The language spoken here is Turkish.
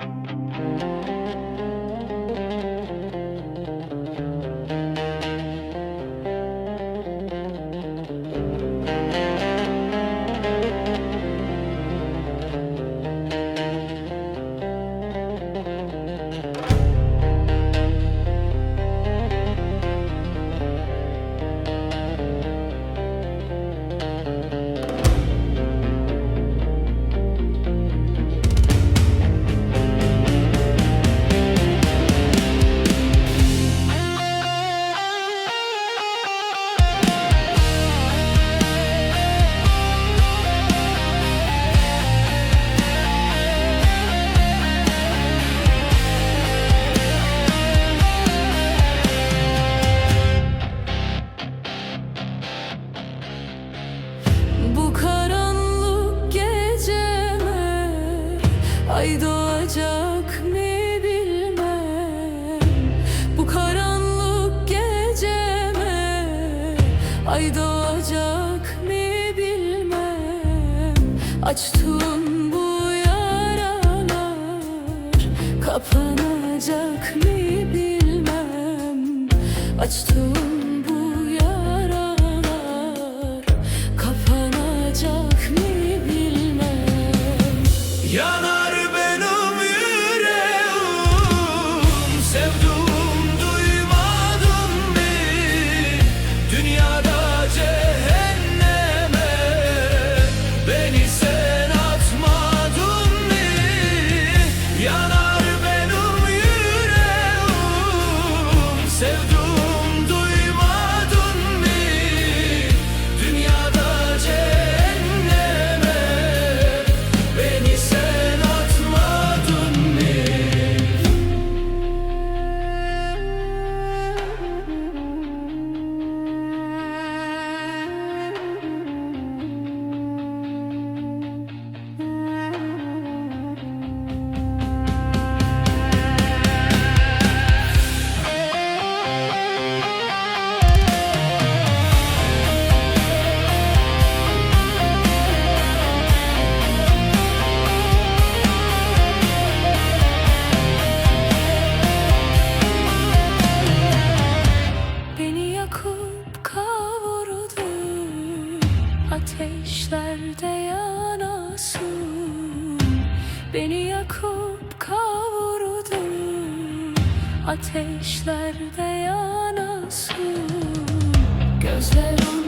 Thank you. Ay doğacak mı bilmem. Bu karanlık geceme Ay doğacak mı bilmem. Açtım bu yaralar. Kapanacak mı bilmem. Açtım Sevdim Ateşlerde yanasın. Beni yakıp kavurdu Ateşlerde yanasın. Gözlerim